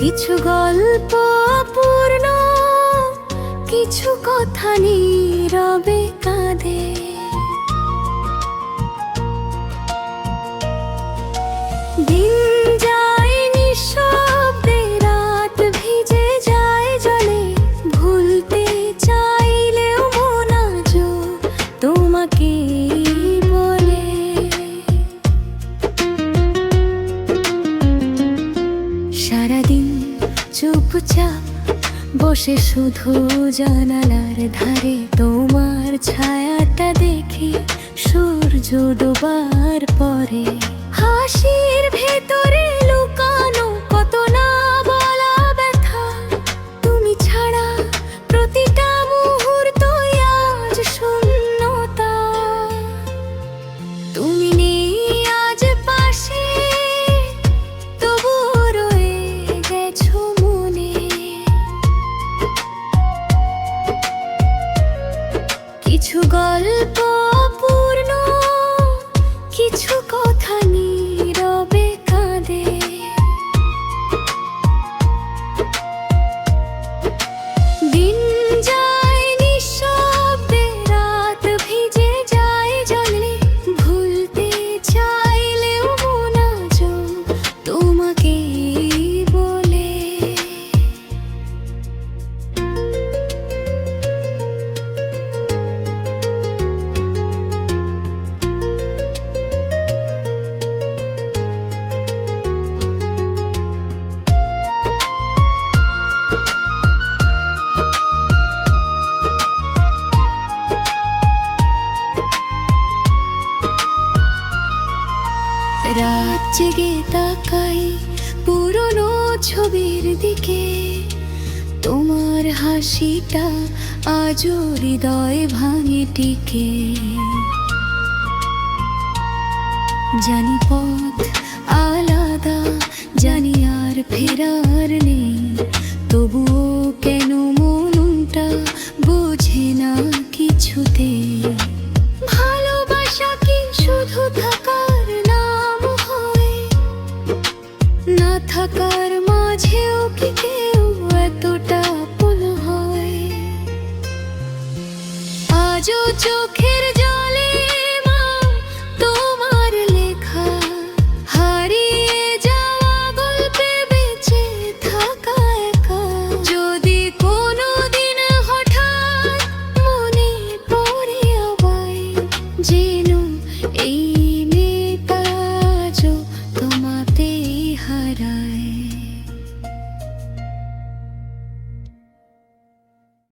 কিছু গল্প পূর্ণ কিছু কথা নীরবে কাঁদে। দিন চুপচাপ বসে শুধু জানালার ধারে তোমার ছায়াটা দেখি সূর্য ডোবার পরে। হাসির ভেতরে লুকানো কত না কিছু কথা রাত জেগে তাকাই পুরনো ছবির দিকে। তোমার হাসিটা আজও হৃদয় ভাঙে টিকে। জানি পথ আলাদা, জানি আর ফেরার নেই। তবুও কেন মনটা বোঝে না কিছুতে? ভালোবাসা কি শুধু মাঝেও কি কেউ এতটা আপন হয়? আজও চোখের